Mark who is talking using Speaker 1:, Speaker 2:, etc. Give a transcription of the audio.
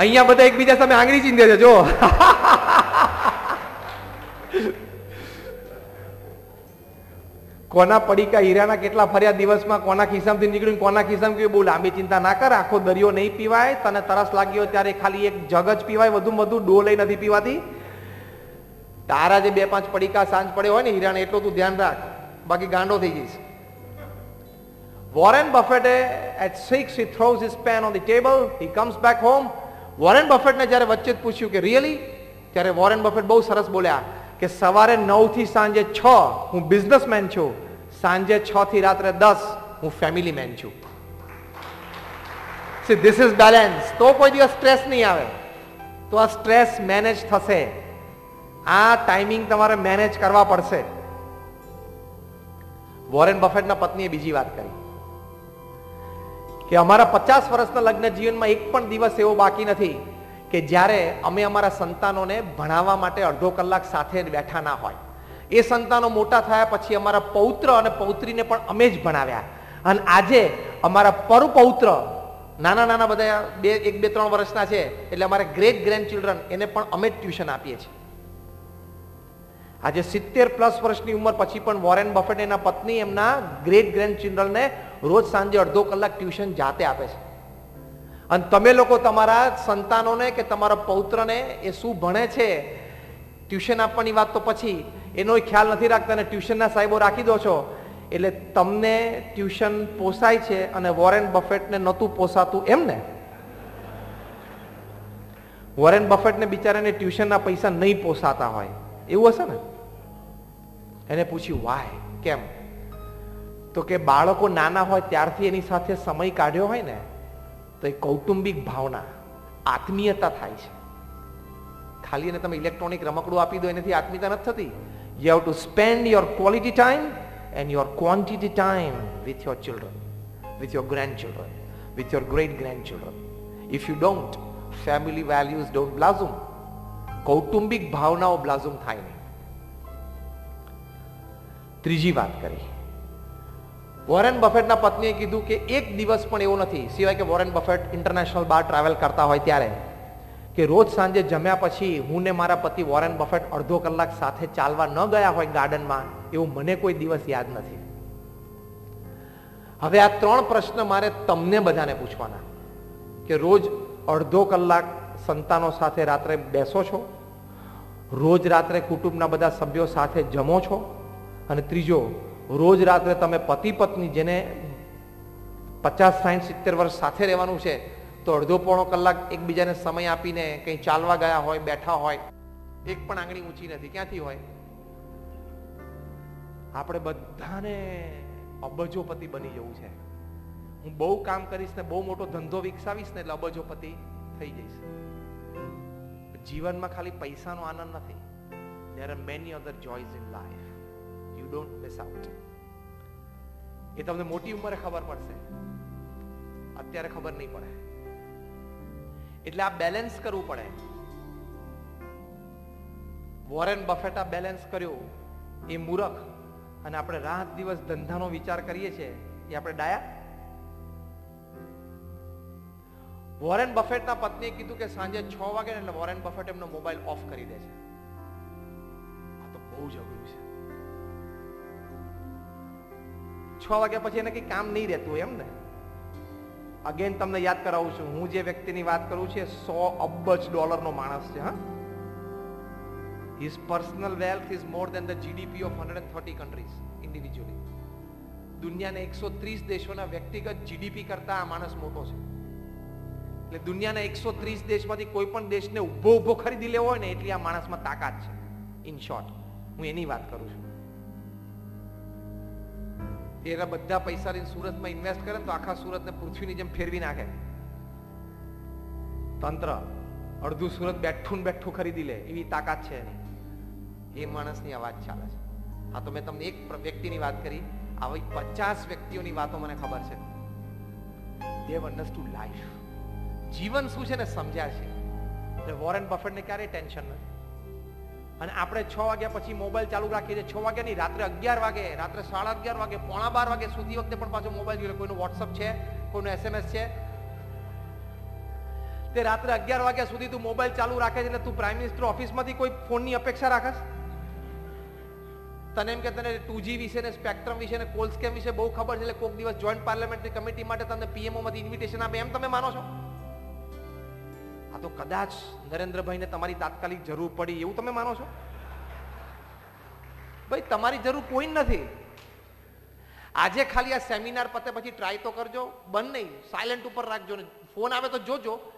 Speaker 1: અહીંયા બધા એકબીજા સામે આંગળી ચીંધે છે, જો. કોના પડીકા હીરાના કેટલા ફર્યા દિવસમાં કોના ખિસ્સામાંથી નીકળ્યું કોના ખિસ્સામાં કે બહુ લાંબી ચિંતા ના કર, આખો દરિયો નહીં પીવાય, તને તરસ લાગ્યો ત્યારે ખાલી એક જગ જ પીવાય વધુ વધુ ડો લઈ નથી પીવાતી. તારા જે બે પાંચ પડીકા સાંજ પડે હોય ને, હીરાને એટલું તું ધ્યાન રાખ, બાકી ગાંડો થઈ જઈશ. Warren બફેટે at six he throws his pen on the table he comes back home Warren બફેટને જ્યારે વચ્ચે જ પૂછ્યું કે રિયલી ત્યારે વોરેન બફેટ બહુ સરસ બોલ્યા કે, સવારે નવથી સાંજે છ હું બિઝનેસમેન છું. સાંજે છ થી રાત્રે દસ હું ફેમિલી મેન છું. સી ધીસ ઇઝ બેલેન્સ તો કોઈ દિવસ સ્ટ્રેસ નહીં આવે. તો આ સ્ટ્રેસ મેનેજ થશે. આ ટાઈમિંગ તમારે મેનેજ કરવા પડશે. વોરેન બફેટના પત્નીએ બીજી વાત કરી. કે અમારા પચાસ વર્ષના લગ્ન જીવનમાં એક પણ દિવસ એવો બાકી નથી કે જ્યારે અમે અમારા સંતાનોને ભણાવવા માટે અડધો કલાક સાથે બેઠા ના હોય. એ સંતાનો મોટા થયા પછી અમારા પૌત્ર અને પૌત્રીને પણ અમે જ ભણાવ્યા. અને આજે અમારા પરપૌત્ર, નાના નાના બધા બે, એક બે ત્રણ વર્ષના છે, એટલે અમારા ગ્રેટ ગ્રેન્ડ ચિલ્ડ્રન એને પણ અમે જ ટ્યુશન આપીએ છીએ. આજે સિત્તેર પ્લસ વર્ષની ઉંમર પછી પણ વોરેન બફેટ એના પત્ની એમના ગ્રેટ ગ્રેન્ડ ચિલ્ડ્રનને રોજ સાંજે અડધો કલાક ટ્યુશન જાતે આપે છે. અને તમે લોકો તમારા સંતાનોને કે તમારા પૌત્રને એ શું ભણે છે? ટ્યુશન આપવાની વાત તો પછી. એનો ખ્યાલ નથી રાખતા અને ટ્યુશનના સાહેબો રાખી દો છો. એટલે તમને ટ્યુશન પોસાય છે અને વોરેન બફેટને નહોતું પોસાતું એમ ને વોરેન બફેટને બિચારાને ટ્યુશનના પૈસા નહીં પોસાતા હોય. એવું હશે ને? એને પૂછ્યું, વાય, કેમ? તો કે, બાળકો નાના હોય ત્યારથી એની સાથે સમય કાઢ્યો હોય ને, તો એ કૌટુંબિક ભાવના, આત્મીયતા થાય છે. ખાલી એને તમે ઇલેક્ટ્રોનિક રમકડું આપી દો, એનાથી આત્મીયતા નથી થતી. You have to spend your quality time and your quantity time with your children with your grandchildren with your great grandchildren if you don't family values don't blossom કૌટુંબિક ભાવનાઓ બ્લાઝુમ થાય નહીં. ત્રીજી વાત કરી. વોરેન બફેટના પત્નીએ કીધું કે એક દિવસ પણ એવો નથી. સિવાય કે વોરેન બફેટ ઇન્ટરનેશનલ બાર ટ્રાવેલ કરતા હોય ત્યારે કે રોજ સાંજે જમ્યા પછી હું ને મારા પતિ વોરેન બફેટ અડધો કલાક સાથે ચાલવા ન ગયા હોય ગાર્ડનમાં, એવું મને કોઈ દિવસ યાદ નથી. હવે આ ત્રણ પ્રશ્ન મારે તમને બધાને પૂછવાના. કે રોજ અડધો કલાક સંતાનો સાથે રાત્રે બેસો છો? રોજ રાત્રે કુટુંબના બધા સભ્યો સાથે જમો છો? અને ત્રીજો, રોજ રાત્રે તમે પતિ પત્ની જેને પચાસ સાઠ સિત્તેર વર્ષ સાથે રહેવાનું છે, તો અડધો પોણો કલાક એકબીજાને સમય આપીને કંઈ ચાલવા ગયા હોય, બેઠા હોય, એક પણ આંગળી ઊંચી નથી, ક્યાંથી હોય? આપણે બધાને અબજોપતિ બની જવું છે. હું બહુ કામ કરીશ ને બહુ મોટો ધંધો વિકસાવીશ ને એટલે અબજોપતિ થઈ જઈશ. જીવનમાં ખાલી પૈસાનો આનંદ નથી. There are many other joys in life. You don't miss out. એ તમને મોટી ઉંમરે ખબર પડશે. અત્યારે ખબર નહીં પડે. એટલે આ બેલેન્સ કરવું પડે. વોરેન બફેટા બેલેન્સ કર્યું. એ મૂરખ. અને આપણે રાત દિવસ ધંધાનો વિચાર કરીએ છીએ. એ આપણે ડાયા? વોરેન બફેટના પત્નીએ કીધું કે સાંજે છ વાગે એટલે વોરેન બફેટ એમનો મોબાઈલ ઓફ કરી દે છે. આ તો બહુ જ અઘરું છે. છ વાગ્યા પછી એને કઈ કામ નહીં રહેતું એમ ને? અગેન તમને યાદ કરાવું છું, હું જે વ્યક્તિની વાત કરું છું, એ સો અબજ ડોલરનો માણસ છે, હા? His personal wealth is more than the GDP of hundred and thirty countries individually દુનિયાના એકસો ત્રીસ દેશોના વ્યક્તિગત જીડીપી કરતા આ માણસ મોટો છે. એટલે દુનિયાના એકસો ત્રીસ દેશમાંથી કોઈ પણ દેશને ઊભો ઊભો ખરીદી લેવો હોય ને એટલી આ માણસમાં તાકાત છે. ઇન શોર્ટ હું એની વાત કરું છું. એના બધા પૈસા લઈને સુરતમાં ઇન્વેસ્ટ કરે ને તો આખા સુરતને પૃથ્વીની જેમ ફેરવી નાખે. તંત્ર અડધું સુરત બેઠું ને બેઠું ખરીદી લે, એવી તાકાત છે એની. એ માણસની આ વાત ચાલે છે. હા, તો મેં તમને એક વ્યક્તિની વાત કરી. આવી પચાસ વ્યક્તિઓની વાતો મને ખબર છે. દેવ અન્ડરસ્ટુડ લાઈફ જીવન શું છે ને સમજ્યા છે? એટલે વોરેન બફેટને ક્યારેય ટેન્શન નથી. અને આપણે છ વાગ્યા પછી મોબાઈલ ચાલુ રાખીએ છીએ. છ વાગ્યા નહીં રાત્રે અગિયાર વાગે, રાત્રે સાડા અગિયાર વાગે, પોણા બાર વાગે સુધી વખતે પણ પાછો મોબાઈલ જોઈએ. કોઈનો વોટ્સઅપ છે, કોઈનો એસએમએસ છે. તે રાત્રે અગિયાર વાગ્યા સુધી તું મોબાઈલ ચાલુ રાખે છે એટલે તું પ્રાઇમ મિનિસ્ટર ઓફિસમાંથી કોઈ ફોનની અપેક્ષા રાખસ તને એમ કે તને ટુ જી વિશે ને સ્પેક્ટ્રમ વિશે ને કોલ સ્કેમ વિશે બહુ ખબર છે એટલે કોઈક દિવસ જોઈન્ટ પાર્લામેન્ટરી કમિટી માટે તમને પીએમઓમાંથી ઇન્વિટેશન આપે. એમ તમે માનો છો? આ તો કદાચ નરેન્દ્રભાઈને તમારી તાત્કાલિક જરૂર પડી, એવું તમે માનો છો? ભાઈ, તમારી જરૂર કોઈ નથી. આજે ખાલી આ સેમિનાર પતે પછી ટ્રાય તો કરજો, બંધ નહીં. સાયલેન્ટ ઉપર રાખજો ને. ફોન આવે તો જોજો.